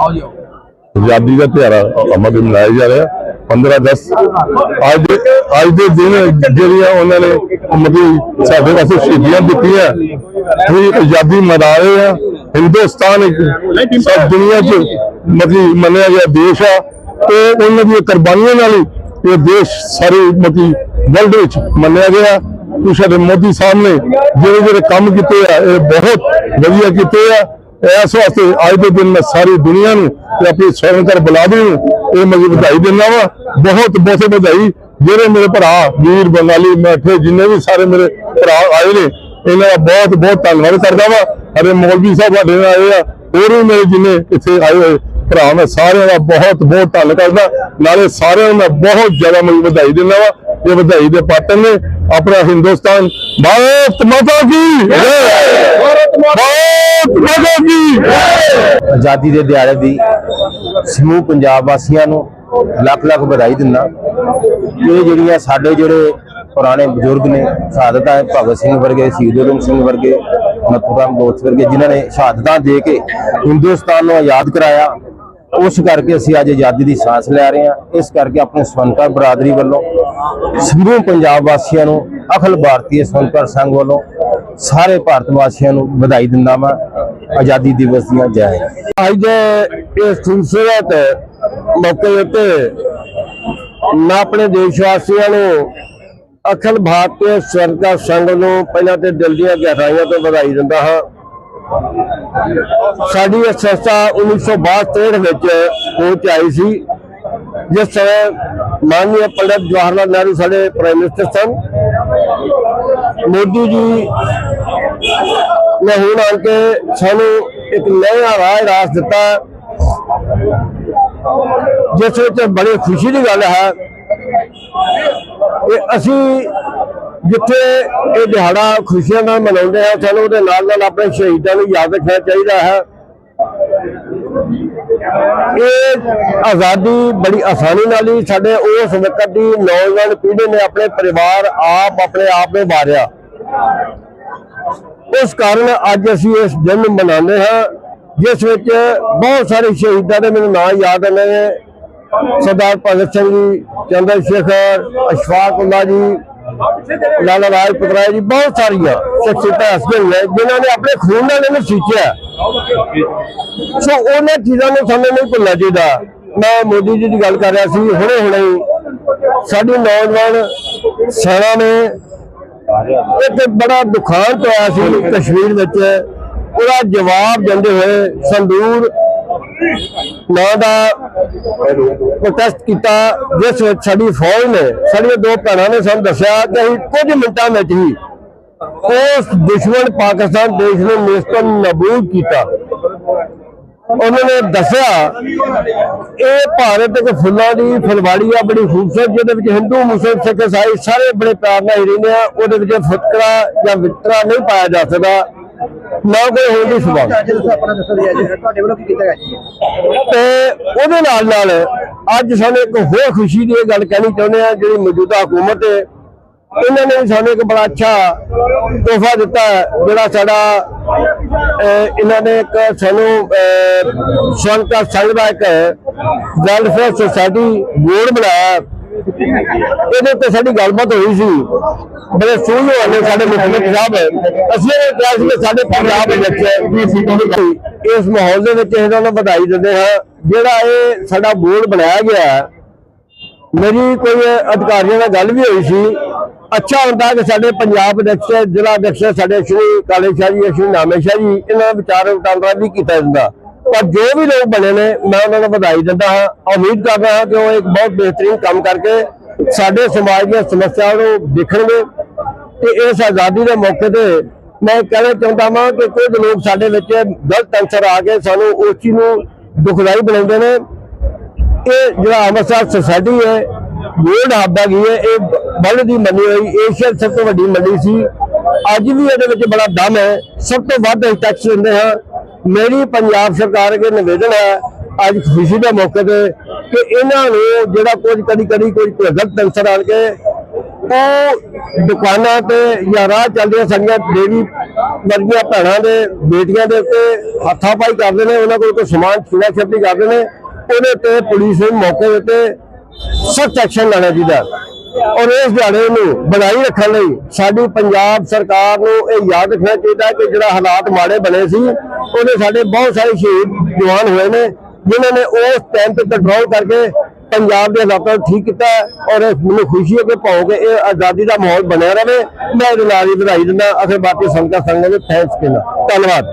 ਆਜ਼ਾਦੀ ਦਾ ਤਿਉਹਾਰ ਅਮਰ ਮਨਾਇਆ ਜਾ ਰਿਹਾ। 15 ਅਗਸਤ। ਅੱਜ ਅੱਜ ਦੇ ਦਿਨ ਜਿਹੜੀਆਂ ਉਹਨਾਂ ਨੇ ਮਤਲਬ ਸਾਡੇ ਵਾਸਤੇ ਸ਼ਹੀਦੀਆਂ ਦਿੱਤੀਆਂ। ਇਹ ਆਜ਼ਾਦੀ ਮਨਾ ਰਹੇ ਆ। ਹਿੰਦੁਸਤਾਨ ਇੱਕ ਸਭ ਦੁਨੀਆ 'ਚ ਮਤਲਬ ਮੰਨਿਆ ਗਿਆ ਦੇਸ਼ ਆ। ਤੇ ਉਹਨਾਂ ਦੀਆਂ ਕੁਰਬਾਨੀਆਂ ਨਾਲ ਹੀ ਇਹ ਦੇਸ਼ ਸਾਰੇ ਮਤਲਬ ਵਰਲਡ ਵਿੱਚ ਮੰਨਿਆ ਗਿਆ। ਕਿ ਸਾਡੇ ਮੋਦੀ ਸਾਹਿਬ ਨੇ ਜਿਹੜੇ ਜਿਹੜੇ ਕੰਮ ਕੀਤੇ ਆ, ਇਹ ਬਹੁਤ ਵਧੀਆ ਕੀਤੇ ਆ। ਇਸ ਵਾਸਤੇ ਅੱਜ ਦੇ ਦਿਨ ਮੈਂ ਸਾਰੀ ਦੁਨੀਆ ਨੂੰ ਤੇ ਆਪਣੀ ਸਵਰਨਕਰ ਬੁਲਾਦੇ ਨੂੰ ਇਹ ਮੈਂ ਵਧਾਈ ਦਿੰਦਾ ਵਾ। ਬਹੁਤ ਬਹੁਤ ਵਧਾਈ। ਜਿਹੜੇ ਮੇਰੇ ਭਰਾ ਵੀਰ ਬੰਗਾਲੀ, ਮੈਠੇ, ਜਿੰਨੇ ਵੀ ਸਾਰੇ ਮੇਰੇ ਭਰਾ ਆਏ ਨੇ, ਇਹਨਾਂ ਦਾ ਬਹੁਤ ਬਹੁਤ ਧੰਨਵਾਦ ਕਰਦਾ ਵਾ। ਅਰੇ ਮੌਲਵੀ ਸਾਹਿਬ ਸਾਡੇ ਨਾਲ ਆਏ ਆ, ਹੋਰ ਵੀ ਮੇਰੇ ਜਿੰਨੇ ਇੱਥੇ ਆਏ ਹੋਏ ਭਰਾ, ਮੈਂ ਸਾਰਿਆਂ ਦਾ ਬਹੁਤ ਬਹੁਤ ਧੰਨ ਕਰਦਾ। ਨਾਲੇ ਸਾਰਿਆਂ ਨੂੰ ਮੈਂ ਬਹੁਤ ਜ਼ਿਆਦਾ ਮੈਂ ਵਧਾਈ ਦਿੰਦਾ ਵਾ। ਇਹ ਵਧਾਈ ਦੇ ਪਾਤਰ ਨੇ ਆਪਣਾ ਹਿੰਦੁਸਤਾਨ, ਭਾਰਤ ਮਾਤਾ ਕੀ ਆਜ਼ਾਦੀ ਦੇ ਦਿਹਾੜੇ ਦੀ ਸਮੂਹ ਪੰਜਾਬ ਵਾਸੀਆਂ ਨੂੰ ਲੱਖ ਲੱਖ ਵਧਾਈ ਦਿੰਦਾ। ਇਹ ਜਿਹੜੀਆਂ ਸਾਡੇ ਜਿਹੜੇ ਪੁਰਾਣੇ ਬਜ਼ੁਰਗ ਨੇ, ਸ਼ਹਾਦਤਾਂ ਭਗਤ ਸਿੰਘ ਵਰਗੇ, ਸ਼ਹੀਦ ਊਧਮ ਸਿੰਘ ਵਰਗੇ ਨਥੂਰਾਮ ਗੋਡਸ ਵਰਗੇ, ਜਿਨ੍ਹਾਂ ਨੇ ਸ਼ਹਾਦਤਾਂ ਦੇ ਕੇ ਹਿੰਦੁਸਤਾਨ ਨੂੰ ਆਜ਼ਾਦ ਕਰਾਇਆ, ਉਸ ਕਰਕੇ ਅਸੀਂ ਅੱਜ ਆਜ਼ਾਦੀ ਦੀ ਸਾਂਸ ਲੈ ਰਹੇ ਹਾਂ। ਇਸ ਕਰਕੇ ਆਪਣੇ ਸਵੰਕਰ ਬਰਾਦਰੀ ਵੱਲੋਂ ਸਮੂਹ ਪੰਜਾਬ ਵਾਸੀਆਂ ਨੂੰ ਅਖਲ ਭਾਰਤੀ ਸਵੰਕਰ ਸੰਘ ਵੱਲੋਂ ਸਾਰੇ ਭਾਰਤ ਵਾਸੀਆਂ ਨੂੰ ਵਧਾਈ ਦਿੰਦਾ ਵਾਂ। ਆਜ਼ਾਦੀ ਦਿਵਸ ਦੀਆਂ ਜੈ। ਅੱਜ ਦੇ ਇਸ ਖੂਬਸੂਰਤ ਮੌਕੇ ਉੱਤੇ ਮੈਂ ਆਪਣੇ ਦੇਸ਼ ਵਾਸੀਆਂ ਨੂੰ ਅਖਲ ਭਾਰਤੀ ਸਵਰਗਾ ਸੰਘ ਨੂੰ ਪਹਿਲਾਂ ਤੇ ਦਿਲ ਦੀਆਂ ਗਹਿਰਾਈਆਂ ਤੋਂ ਵਧਾਈ ਦਿੰਦਾ ਹਾਂ। ਸਾਡੀ ਇਹ ਸੰਸਥਾ 1962 ਵਿੱਚ ਹੋ ਆਈ ਸੀ। ਜਿਸ ਸਮੇਂ ਮਾਨਨੀय ਪੰਡਿਤ ਜਵਾਹਰ ਲਾਲ ਨਹਿਰੂ ਸਾਡੇ ਪ੍ਰਾਈਮ ਮਿਨਿਸਟਰ ਸਨ। ਮੋਦੀ ਜੀ ਨੇ ਹੁਣ ਆਣ ਕੇ ਸਾਨੂੰ ਇੱਕ ਨਵਾਂ ਰਾਹ ਰਾਸ ਦਿੱਤਾ। ਜਿਸ ਵਿੱਚ ਬੜੀ ਖੁਸ਼ੀ ਦੀ ਗੱਲ ਹੈ ਕਿ ਅਸੀਂ ਜਿੱਥੇ ਇਹ ਦਿਹਾੜਾ ਖੁਸ਼ੀਆਂ ਨਾਲ ਮਨਾਉਂਦੇ ਹਾਂ, ਸਾਨੂੰ ਉਹਦੇ ਨਾਲ ਨਾਲ ਆਪਣੇ ਸ਼ਹੀਦਾਂ ਨੂੰ ਯਾਦ ਰੱਖਣਾ ਚਾਹੀਦਾ ਹੈ। ਇਹ ਆਜ਼ਾਦੀ ਬੜੀ ਆਸਾਨੀ ਨਾਲ ਹੀ ਸਾਡੇ ਉਸ ਵਕਤ ਦੀ ਨੌਜਵਾਨ ਪੀੜ੍ਹੀ ਨੇ ਆਪਣੇ ਪਰਿਵਾਰ, ਆਪ ਆਪਣੇ ਆਪ ਨੇ ਵਾਰਿਆ। ਉਸ ਕਾਰਨ ਅੱਜ ਅਸੀਂ ਇਸ ਦਿਨ ਨੂੰ ਮਨਾਉਂਦੇ ਹਾਂ, ਜਿਸ ਵਿੱਚ ਬਹੁਤ ਸਾਰੇ ਸ਼ਹੀਦਾਂ ਦੇ ਮੈਨੂੰ ਨਾਂ ਯਾਦ ਨੇ। ਸਰਦਾਰ ਭਗਤ ਸਿੰਘ ਜੀ, ਚੰਦਰ ਸ਼ੇਖਰ, ਅਸ਼ਫਾਕ ਉੱਲਾ ਜੀ, ਲਾਲਾ ਲਾਜਪਤ ਰਾਏ ਜੀ, ਬਹੁਤ ਸਾਰੀਆਂ ਸ਼ਖਸੀਅਤਾਂ ਹਸਦੇ ਨੇ, ਜਿਨ੍ਹਾਂ ਨੇ ਆਪਣੇ ਖੂਨ ਨਾਲ ਇਹਨੂੰ ਸੀਂਚਿਆ। ਸੋ ਉਹਨਾਂ ਚੀਜ਼ਾਂ ਨੂੰ ਸਾਨੂੰ ਨਹੀਂ ਭੁੱਲਣਾ ਚਾਹੀਦਾ। ਮੈਂ ਮੋਦੀ ਜੀ ਦੀ ਗੱਲ ਕਰ ਰਿਹਾ ਸੀ, ਹੁਣੇ ਹੁਣੇ ਹੀ। ਨੌਜਵਾਨ ਸੈਨਾ ਨੇ ਇੱਕ ਬੜਾ ਦੁਖਾਂਤ ਹੋਇਆ ਸੀ ਕਸ਼ਮੀਰ ਵਿੱਚ। ਉਹਦਾ ਜਵਾਬ ਦਿੰਦੇ ਹੋਏ ਸੰਦੂਰ ਨਾਂ ਦਾ ਪ੍ਰੋਟੈਸਟ ਕੀਤਾ, ਜਿਸ ਵਿੱਚ ਸਾਡੀ ਫੌਜ ਨੇ, ਸਾਡੀਆਂ ਦੋ ਭੈਣਾਂ ਨੇ ਸਾਨੂੰ ਦੱਸਿਆ ਕਿ ਅਸੀਂ ਕੁਝ ਮਿੰਟਾਂ ਵਿੱਚ ਹੀ ਉਸ ਦੁਸ਼ਮਣ ਪਾਕਿਸਤਾਨ ਦੇਸ਼ ਨੂੰ ਨਿਸ਼ਤਨ ਨਬੂਦ ਕੀਤਾ। ਉਹਨਾਂ ਨੇ ਦੱਸਿਆ, ਇਹ ਭਾਰਤ ਇੱਕ ਫੁੱਲਾਂ ਦੀ ਫੁਲਵਾੜੀ ਆ, ਬੜੀ ਖੂਬਸੂਰਤ, ਜਿਹਦੇ ਵਿੱਚ ਹਿੰਦੂ, ਮੁਸਲਮਾਨ, ਸਿੱਖ, ਇਸਾਈ ਸਾਰੇ ਬੜੇ ਪਿਆਰ ਨਾਲ ਹੀ ਰਹਿੰਦੇ ਆ। ਉਹਦੇ ਵਿੱਚ ਫੁਤਕਰਾ ਜਾਂ ਵਿਤਕਰਾ ਨਹੀਂ ਪਾਇਆ ਜਾ ਸਕਦਾ, ਨਾ ਕੋਈ ਹੋਰ ਦੀ ਸੁਭਾਅ ਤੇ ਉਹਦੇ ਨਾਲ ਨਾਲ ਅੱਜ ਸਾਨੂੰ ਇੱਕ ਹੋਰ ਖੁਸ਼ੀ ਦੀ ਇਹ ਗੱਲ ਕਹਿਣੀ ਚਾਹੁੰਦੇ ਆ, ਜਿਹੜੀ ਮੌਜੂਦਾ ਹਕੂਮਤ ਹੈ ਇਹਨਾਂ ਨੇ ਵੀ ਸਾਨੂੰ ਇੱਕ ਬੜਾ ਅੱਛਾ ਤੋਹਫਾ ਦਿੱਤਾ ਜਿਹੜਾ ਸਾਡਾ ਇਹਨਾਂ ਨੇ ਇੱਕ ਸਾਨੂੰ ਸੰਕਾ ਸੰਘ ਦਾ ਇੱਕ ਵੈਲਫੇਅਰ ਸੁਸਾਇਟੀ ਬੋਰਡ ਬਣਾਇਆ। ਇਹਦੇ ਉੱਤੇ ਸਾਡੀ ਗੱਲਬਾਤ ਹੋਈ ਸੀ। ਬੜੇ ਸੋਹਣੇ ਵਾਲੇ ਸਾਡੇ ਮੁੱਖ ਮੰਤਰੀ ਸਾਹਿਬ। ਅਸੀਂ ਇਹ ਕਿਹਾ ਸੀ ਕਿ ਸਾਡੇ ਪੰਜਾਬ ਦੇ ਵਿੱਚ ਇਸ ਮਾਹੌਲ ਦੇ ਵਿੱਚ ਇਹਨਾਂ ਨੂੰ ਵਧਾਈ ਦਿੰਦੇ ਹਾਂ। ਜਿਹੜਾ ਇਹ ਸਾਡਾ ਬੋਰਡ ਬਣਾਇਆ ਗਿਆ ਮੇਰੀ ਕੋਈ ਅਧਿਕਾਰੀਆਂ ਨਾਲ ਗੱਲ ਵੀ ਹੋਈ ਸੀ। ਅੱਛਾ ਹੁੰਦਾ ਕਿ ਸਾਡੇ ਪੰਜਾਬ ਦੇ ਅਧਿਕਸ਼ ਜ਼ਿਲ੍ਹਾ ਅਧਿਕਸ਼ ਸਾਡੇ ਸ਼੍ਰੀ ਕਾਲੇ ਸ਼ਾਹ ਜੀ, ਸ਼੍ਰੀ ਨਾਮੇ ਸ਼ਾਹ ਜੀ, ਇਹਨਾਂ ਦਾ ਵਿਚਾਰ ਵਟਾਂਦਰਾ ਵੀ ਕੀਤਾ ਜਾਂਦਾ। ਪਰ ਜੋ ਵੀ ਲੋਕ ਬਣੇ ਨੇ, ਮੈਂ ਉਹਨਾਂ ਨੂੰ ਵਧਾਈ ਦਿੰਦਾ ਹਾਂ, ਉਮੀਦ ਕਰਦਾ ਹਾਂ ਕਿ ਉਹ ਇੱਕ ਬਹੁਤ ਬਿਹਤਰੀਨ ਕੰਮ ਕਰਕੇ ਸਾਡੇ ਸਮਾਜ ਦੀਆਂ ਸਮੱਸਿਆਵਾਂ ਨੂੰ ਦੇਖਣਗੇ ਤੇ ਇਸ ਆਜ਼ਾਦੀ ਦੇ ਮੌਕੇ ਤੇ ਮੈਂ ਕਹਿਣਾ ਚਾਹੁੰਦਾ ਹਾਂ ਕਿ ਕੁਝ ਲੋਕ ਸਾਡੇ ਵਿੱਚ ਗਲਤ ਅੰਸਰ ਆ ਕੇ ਸਾਨੂੰ ਉਸ ਚੀਜ਼ ਨੂੰ ਦੁਖਦਾਈ ਬਣਾਉਂਦੇ ਨੇ। ਇਹ ਜਿਹੜਾ ਅੰਮ੍ਰਿਤਸਰ ਸੁਸਾਇਟੀ ਹੈ ਗੋਲਡ ਹੱਬ ਹੈਗੀ ਹੈ, ਇਹ ਵਰਲਡ ਦੀ ਮੰਨੀ ਹੋਈ ਏਸ਼ੀਆ ਦੀ ਸਭ ਤੋਂ ਵੱਡੀ ਮੰਡੀ ਸੀ। ਅੱਜ ਵੀ ਇਹਦੇ ਵਿੱਚ ਬੜਾ ਦਮ ਹੈ, ਸਭ ਤੋਂ ਵੱਧ ਅਸੀਂ ਟੈਕਸ ਦਿੰਦੇ ਹਾਂ ਮੇਰੀ ਪੰਜਾਬ ਸਰਕਾਰ ਅੱਗੇ ਨਿਵੇਦਨ ਹੈ, ਅੱਜ ਖੁਸ਼ੀ ਦੇ ਮੌਕੇ ਤੇ ਕਿ ਇਹਨਾਂ ਨੂੰ ਜਿਹੜਾ ਕੁਝ ਕਦੀ ਕਦੀ ਕੋਈ ਗਲਤ ਅੰਸਰ ਆਣ ਕੇ, ਉਹ ਦੁਕਾਨਾਂ ਤੇ ਜਾਂ ਰਾਹ ਚੱਲਦੀਆਂ ਸੰਗਤ ਦੇਵੀ ਵਰਗੀਆਂ ਭੈਣਾਂ ਦੇ, ਬੇਟੀਆਂ ਦੇ ਉੱਤੇ ਹੱਥਾਪਾਈ ਕਰਦੇ ਨੇ, ਉਹਨਾਂ ਕੋਲ ਕੋਈ ਸਮਾਨ ਛੀਨਾ ਛੱਪੀ ਕਰਦੇ ਨੇ, ਉਹਦੇ ਤੇ ਪੁਲਿਸ ਨੂੰ ਮੌਕੇ ਦੇ ਉੱਤੇ ਸਖਤ ਐਕਸ਼ਨ ਲੈਣਾ ਚਾਹੀਦਾ। ਔਰ ਇਸ ਦਿਹਾੜੇ ਨੂੰ ਬਣਾਈ ਰੱਖਣ ਲਈ ਸਾਡੀ ਪੰਜਾਬ ਸਰਕਾਰ ਨੂੰ ਇਹ ਯਾਦ ਰੱਖਣਾ ਚਾਹੀਦਾ ਕਿ ਜਿਹੜਾ ਹਾਲਾਤ ਮਾੜੇ ਬਣੇ ਸੀ, ਉਹਦੇ ਸਾਡੇ ਬਹੁਤ ਸਾਰੇ ਸ਼ਹੀਦ ਜਵਾਨ ਹੋਏ ਨੇ, ਜਿਨ੍ਹਾਂ ਨੇ ਉਸ ਟਾਈਮ ਤੇ ਕੰਟਰੋਲ ਕਰਕੇ ਪੰਜਾਬ ਦੇ ਹਾਲਾਤਾਂ ਨੂੰ ਠੀਕ ਕੀਤਾ ਔਰ ਮੈਨੂੰ ਖੁਸ਼ੀ ਹੈ ਕਿ ਭਾਵੇਂ ਕਿ ਇਹ ਆਜ਼ਾਦੀ ਦਾ ਮਾਹੌਲ ਬਣਿਆ ਰਹੇ। ਮੈਂ ਇਹਦੇ ਨਾਲ ਹੀ ਵਧਾਈ ਦਿੰਦਾ, ਅਤੇ ਬਾਕੀ ਸੰਗਤਾਂ ਸੰਗਤ ਦੇ ਥੈਂਕਸ ਕਹਿੰਦਾ ਧੰਨਵਾਦ।